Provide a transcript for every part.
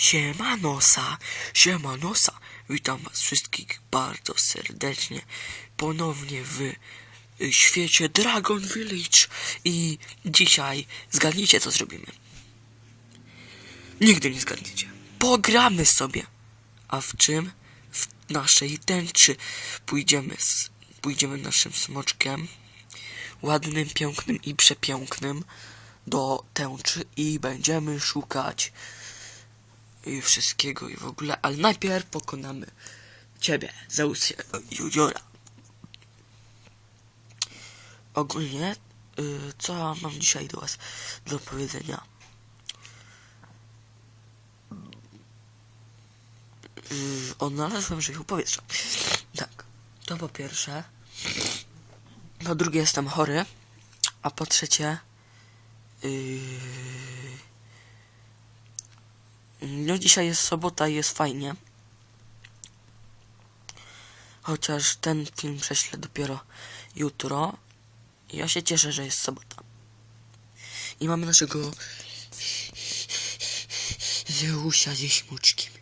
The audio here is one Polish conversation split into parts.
Siemanosa, siemanosa. Witam was wszystkich bardzo serdecznie ponownie w y, świecie Dragon Village i dzisiaj zgadnijcie co zrobimy. Nigdy nie zgadniecie. Pogramy sobie. A w czym? W naszej tęczy. Pójdziemy, z, pójdziemy naszym smoczkiem ładnym, pięknym i przepięknym do tęczy i będziemy szukać i wszystkiego i w ogóle, ale najpierw pokonamy ciebie, Zeus Juniora. Ogólnie, y, co mam dzisiaj do was do powiedzenia? Y, odnalazłem życiu powietrza. Tak, to po pierwsze. Po drugie jestem chory, a po trzecie yy... no dzisiaj jest sobota i jest fajnie. Chociaż ten film prześlę dopiero jutro. Ja się cieszę, że jest sobota. I mamy naszego Zeusia ze śmoczkiem.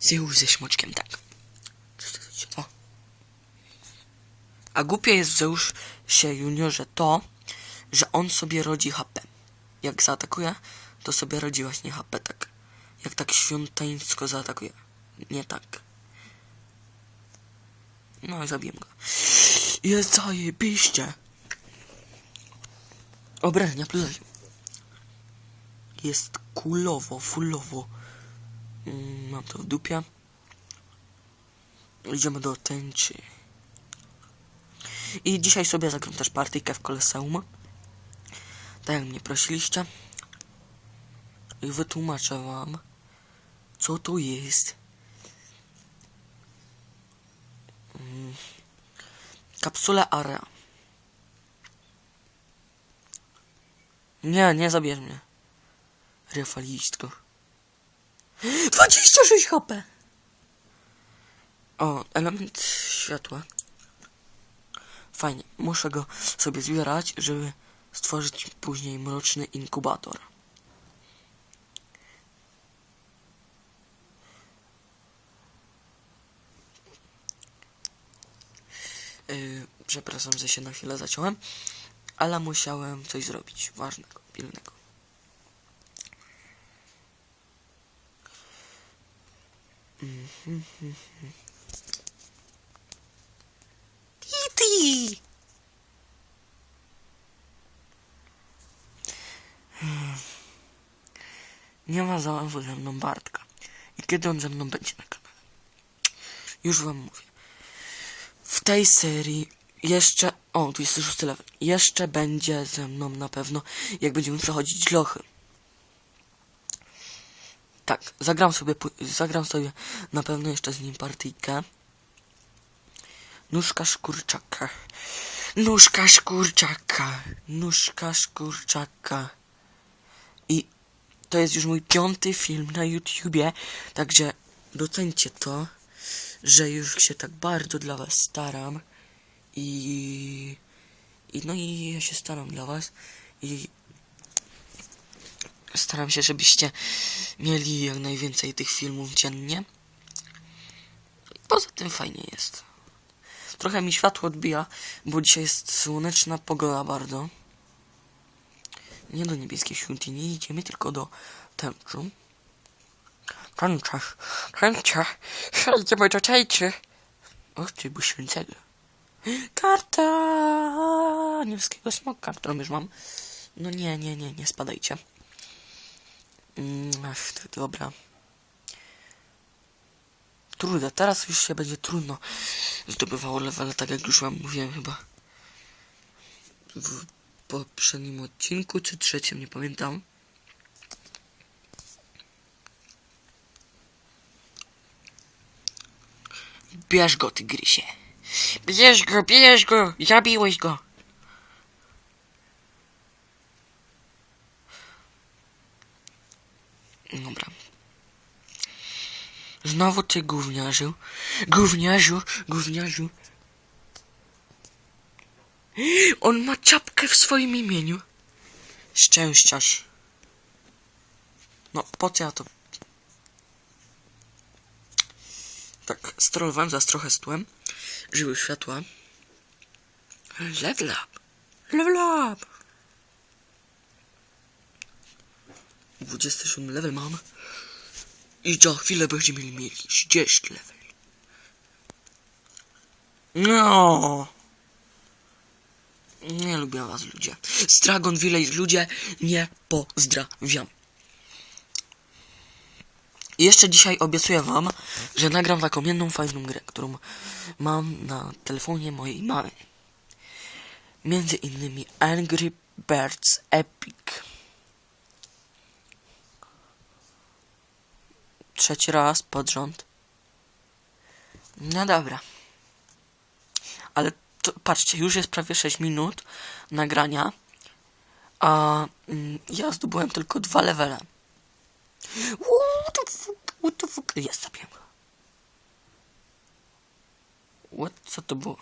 Zeus ze śmoczkiem, tak. O. A głupie jest w Zeusie juniorze to, że on sobie rodzi HP. Jak zaatakuje, to sobie rodzi właśnie HP tak. Jak tak świąteńsko zaatakuje. Nie tak. No i zabiję go. Jest zajebiście. Obrażenia plus 8. Jest kulowo, fullowo. Mm, Mam to w dupie. Idziemy do tęczy. I dzisiaj sobie zagram też partyjkę w Koloseum. Tak jak mnie prosiliście. I wytłumaczę wam, co to jest. Mm. Kapsule Area. Nie, nie zabierz mnie. Refalistko. 26 HP! O, element światła. Fajnie. Muszę go sobie zbierać, żeby stworzyć później mroczny inkubator. Yy, przepraszam, że się na chwilę zaciąłem, ale musiałem coś zrobić ważnego, pilnego. Kitty! Nie ma załamu ze mną Bartka. I kiedy on ze mną będzie na kanale? Już wam mówię. W tej serii jeszcze... O, tu jest 26 level. Jeszcze będzie ze mną na pewno, jak będziemy przechodzić lochy. Tak, zagram sobie, zagram sobie na pewno jeszcze z nim partyjkę. Nóżka szkurczaka. Nóżka szkurczaka. Nóżka szkurczaka. I to jest już mój piąty film na YouTubie, także docencie to, że już się tak bardzo dla was staram i, i no i ja się staram dla was i staram się, żebyście mieli jak najwięcej tych filmów dziennie. Poza tym fajnie jest. Trochę mi światło odbija, bo dzisiaj jest słoneczna pogoda bardzo. Nie do niebieskiej świątyni, idziemy tylko do tęczu. Tęcza, tęcza, idziemy do tęczy. Och ty, bo święcego. Karta niebieskiego smoka, którą już mam. No nie, nie, nie, nie spadajcie. Mm, Ach, to dobra. Trudno, teraz już się będzie trudno zdobywało levele, tak jak już wam mówiłem chyba w poprzednim odcinku, czy trzecim, nie pamiętam. Bierz go, tygrysie. Bierz go, bierz go, zabiłeś go. Dobra. Znowu ty gówniarzu. Gówniarzu, gówniarzu. On ma czapkę w swoim imieniu. Szczęściarz. No, po co ja to... sterowałem zaraz trochę stłem. Żyły światła. Level up. Level up. 27 level mam. I za chwilę będziemy mieli 30 level. No. Nie lubię was ludzie. Z Dragon Village ludzie nie pozdrawiam. I jeszcze dzisiaj obiecuję wam, że nagram taką jedną fajną grę, którą mam na telefonie mojej mamy. Między innymi Angry Birds Epic. Trzeci raz pod rząd. No dobra. Ale to, patrzcie, już jest prawie 6 minut nagrania, a mm, ja zdobyłem tylko dwa levele. What the fuck, what the fuck? Jest zabiłem. What? Co to było?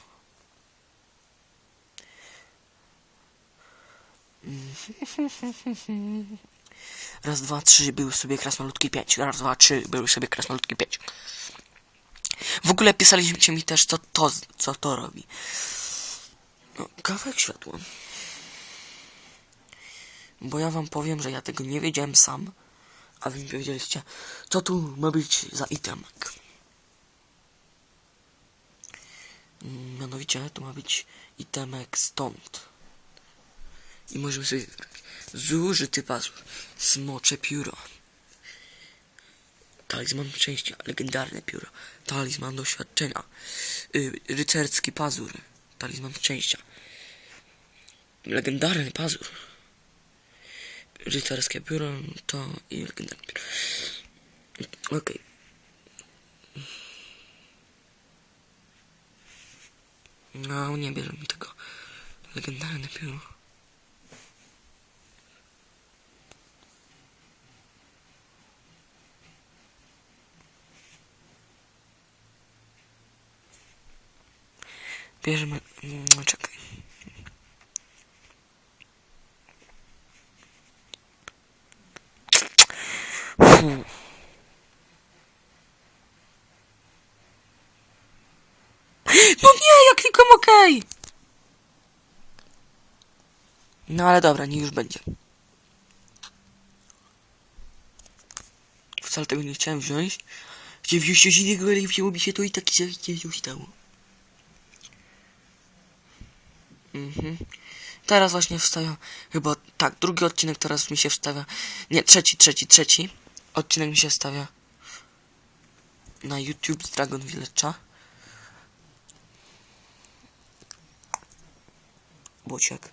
Raz, dwa, trzy, były sobie krasnoludki pięć. Raz, dwa, trzy, były sobie krasnoludki pięć. W ogóle pisaliście mi też, co to, co to robi. No, kawałek światła. Bo ja wam powiem, że ja tego nie wiedziałem sam. A wy mi powiedzieliście, co tu ma być za itemek. Mm, Mianowicie, to ma być itemek stąd. I możemy sobie wybrać. Zużyty pazur. Smocze pióro. Talizman szczęścia. Legendarne pióro. Talizman doświadczenia. Y, rycerski pazur. Talizman szczęścia. Legendarny pazur. Rycerskie pióro to i legendarne pióro. Okej. No, nie bierze mi tego. Legendarne pióro. Bierzemy... mm, Czekaj. Fu. No nie, ja klikłem OK! No ale dobra, niech już będzie. Wcale tego nie chciałem wziąć. Chciałem wziąć coś innego, ale się to i tak się się stało. Mhm. Teraz właśnie wstawia, chyba tak, drugi odcinek teraz mi się wstawia. Nie, trzeci, trzeci, trzeci. Odcinek mi się stawia na YouTube z Dragon Village'a. Bociek.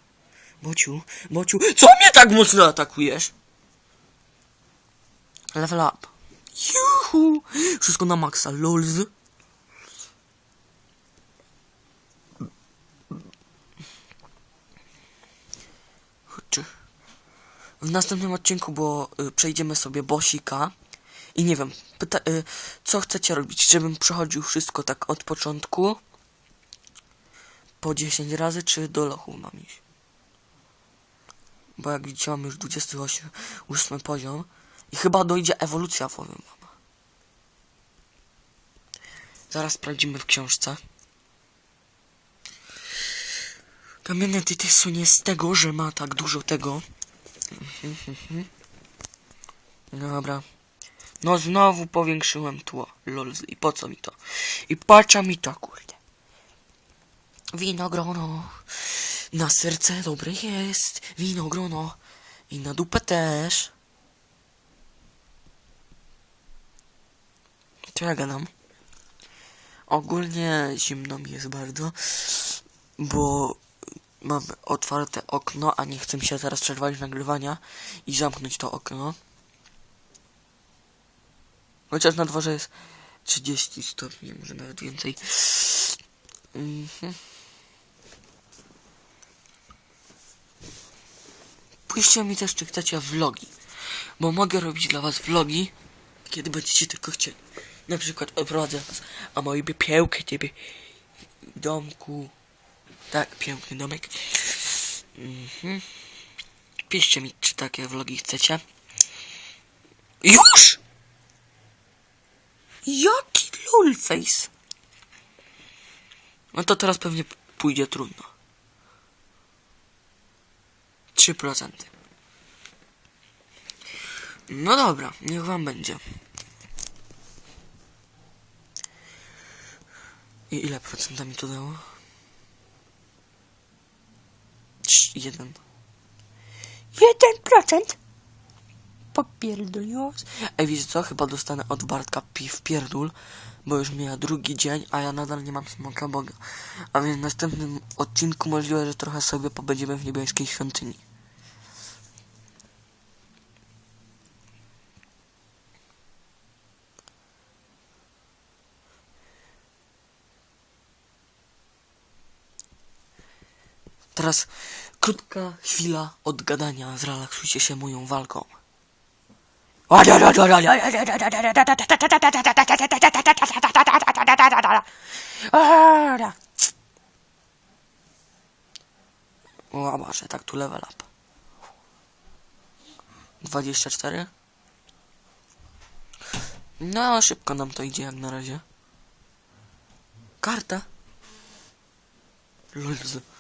Bociu, Bociu, co mnie tak mocno atakujesz? Level up. Juhu! Wszystko na maksa, lolz. W następnym odcinku, bo y, przejdziemy sobie bosika i nie wiem, y, co chcecie robić, żebym przechodził wszystko tak od początku po 10 razy, czy do lochu mam iść? Bo jak widzicie mam już 28 ósmy poziom i chyba dojdzie ewolucja, powiem wam. Zaraz sprawdzimy w książce. Kamienne Tytysu nie z tego, że ma tak dużo tego. Dobra. No znowu powiększyłem tło. Lol, i po co mi to? I pacza mi to, kurde. Winogrono. Na serce dobre jest. Winogrono. I na dupę też. Co ja gadam? Ogólnie zimno mi jest bardzo, bo mam otwarte okno, a nie chcę się teraz przerwać nagrywania i zamknąć to okno. Chociaż na dworze jest 30 stopni, może nawet więcej. Mhm. Piszcie mi też, czy chcecie vlogi, bo mogę robić dla was vlogi, kiedy będziecie tylko chcieli. Na przykład oprowadzę was, a moi by piełkę ciebie w domku. Tak, piękny domek. Mhm. Piszcie mi, czy takie vlogi chcecie. Już! Jaki lolface! No to teraz pewnie pójdzie trudno. 3%. No dobra, niech wam będzie. I ile procentami to dało? Jeden. Jeden procent? Popierdoliło. Ej, wiecie co? Chyba dostanę od Bartka piw pierdól, bo już mija drugi dzień, a ja nadal nie mam smoka Boga. A więc w następnym odcinku możliwe, że trochę sobie pobędziemy w niebieskiej świątyni. Teraz krótka chwila odgadania. Zrelaksujcie się moją walką. O Boże, tak tu level up. 24? No, szybko nam to idzie jak na razie. Karta. Lulz. Mm,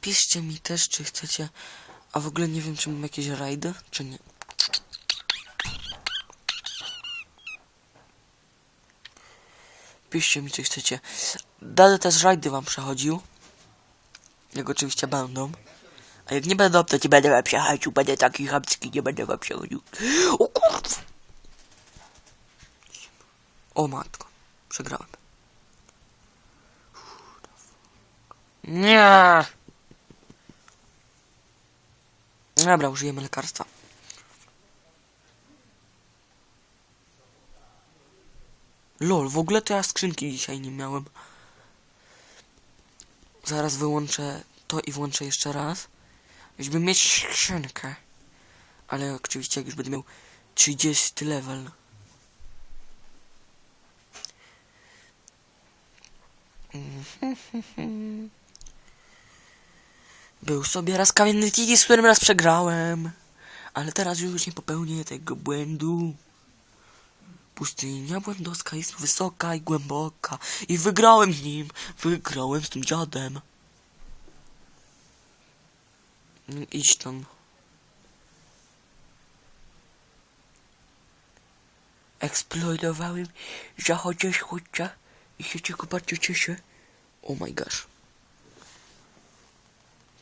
Piszcie mi też, czy chcecie. A w ogóle nie wiem, czy mam jakieś rajdy, czy nie. Piszcie mi, czy chcecie. Będę też rajdy wam przechodził. Jak oczywiście będą. A jak nie będą, to nie będę wam przechodził. Będę taki chamski, nie będę wam przechodził. O kurwa! O matko. Przegrałem. Nie! Dobra, użyjemy lekarstwa. Lol, w ogóle to ja skrzynki dzisiaj nie miałem. Zaraz wyłączę to i włączę jeszcze raz. Żeby mieć skrzynkę. Ale oczywiście jak już będę miał 30 level. Był sobie raz kamienny Titi, z którym raz przegrałem. Ale teraz już nie popełnię tego błędu. Pustynia błędowska jest wysoka i głęboka. I wygrałem z nim. Wygrałem z tym dziadem. Mm, Idź tam. Eksploidowałem za chociaż chociaż i się tylko bardzo cieszę. Oh my gosh.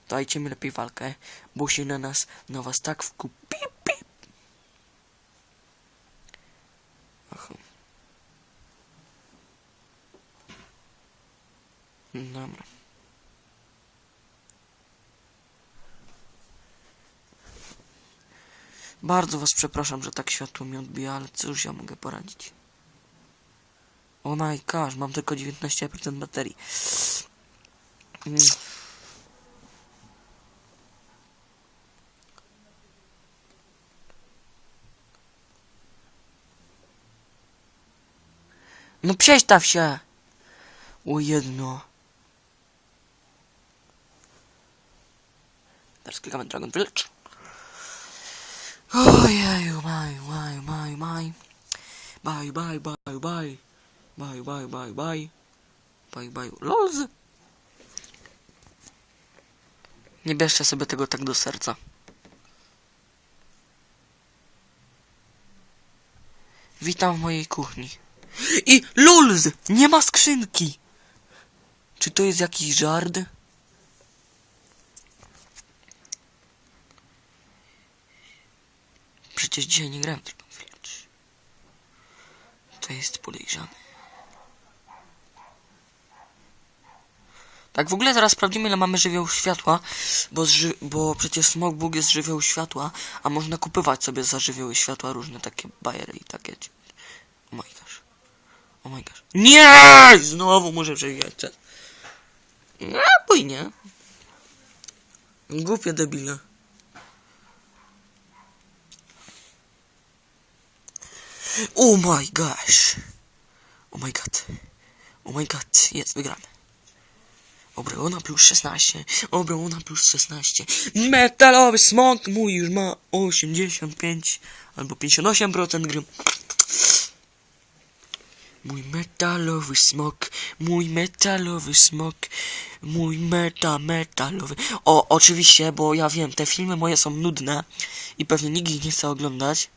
Dajcie mi lepiej walkę, bo się na nas, na was tak wkupi. Pip. Aha. Dobra. Bardzo was przepraszam, że tak światło mi odbija, ale cóż ja mogę poradzić. O my gosh, mam tylko 19% baterii. Mm. No przestaw się! O jedno. Teraz klikamy Dragon Village. Ojeju, maj, maj, maj, maj. Bye, bye, bye, bye. Bye, bye, bye, bye. Bye, bye. Lols. Nie bierzcie sobie tego tak do serca. Witam w mojej kuchni. I LOLZ! Nie ma skrzynki! Czy to jest jakiś żart? Przecież dzisiaj nie grałem tylko Village. To jest podejrzane. Tak, w ogóle zaraz sprawdzimy ile mamy żywioł światła, bo, zży- bo przecież Smogbug jest żywioł światła, a można kupywać sobie za żywioły światła różne takie bajery i takie. Oh my gosh. Nie! Znowu muszę przewijać czas. No, bój nie. Głupie debile. Oh my gosh. Oh my god. Oh my god. Jest, wygramy. Obrona plus 16. Obrona plus 16. Metalowy smok mój już ma 85 albo 58% gry. Mój metalowy smok, mój metalowy smok, mój meta, metalowy. O, oczywiście, bo ja wiem, te filmy moje są nudne i pewnie nikt ich nie chce oglądać.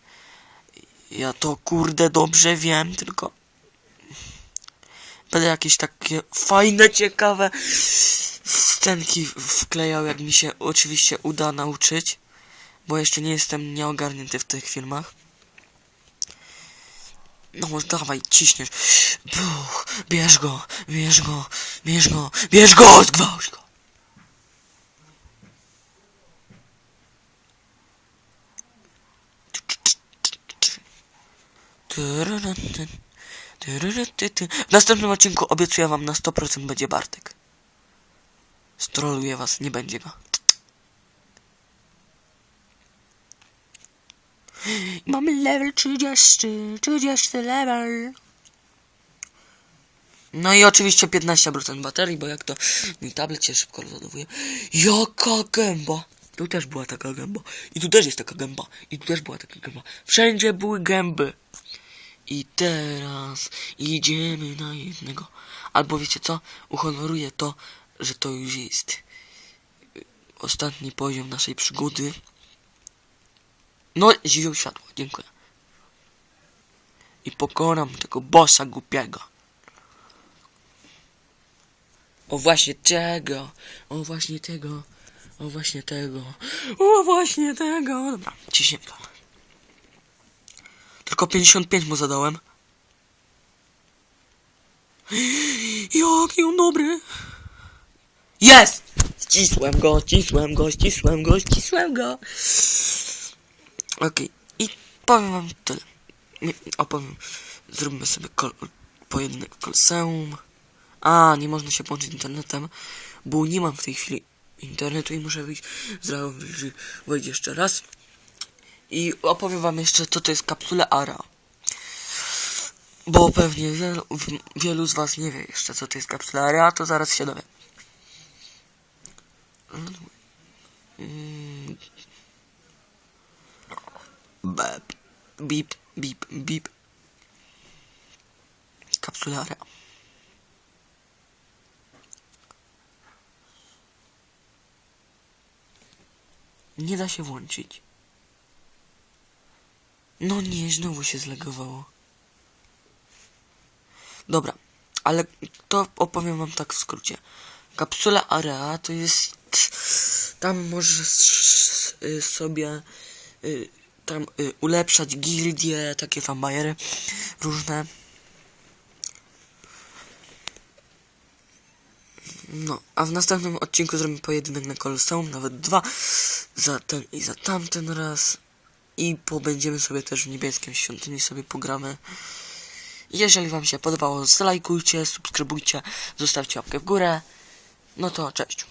Ja to kurde dobrze wiem, tylko będę jakieś takie fajne, ciekawe scenki wklejał, jak mi się oczywiście uda nauczyć, bo jeszcze nie jestem nieogarnięty w tych filmach. No, dawaj, ciśniesz. Buch, bierz go, bierz go, bierz go, bierz go, zgwałć go. W następnym odcinku obiecuję wam na 100% będzie Bartek. Stroluję was, nie będzie go. Mamy level 30, 30 level. No i oczywiście 15% baterii, bo jak to mi tablet się szybko rozładowuje. Jaka gęba! Tu też była taka gęba. I tu też jest taka gęba. I tu też była taka gęba. Wszędzie były gęby. I teraz idziemy na jednego. Albo wiecie co? Uhonoruję to, że to już jest y, ostatni poziom naszej przygody. No, żywioł światło, dziękuję. I pokonam tego bossa głupiego. O właśnie tego, o właśnie tego, o właśnie tego, o właśnie tego. Dobra, ciśniemy to. Tylko 55 mu zadałem. Jaki on dobry. Jest! Ścisłem go, ścisłem go, ścisłem go, ścisłem go. Okej, i powiem wam tyle. Nie, opowiem. Zróbmy sobie kol, pojedynek w Kolseum. A, nie można się połączyć internetem, bo nie mam w tej chwili internetu i muszę wyjść z wejść jeszcze raz. I opowiem wam jeszcze, co to jest kapsule ARA. Bo pewnie wielu, wielu z was nie wie jeszcze, co to jest kapsula ARA, to zaraz się dowie. Mm. Bip, bip, bip. Kapsula ARA. Nie da się włączyć. No nie, znowu się zlegowało. Dobra, ale to opowiem wam tak w skrócie. Kapsula Area to jest... Tam możesz sobie y, tam y, ulepszać gildie, takie tam bajery różne. No, a w następnym odcinku zrobimy pojedynek na Colosseum, nawet dwa, za ten i za tamten raz. I pobędziemy sobie też w niebieskim świątyni, sobie pogramy. Jeżeli wam się podobało, zlajkujcie, subskrybujcie, zostawcie łapkę w górę. No to cześć.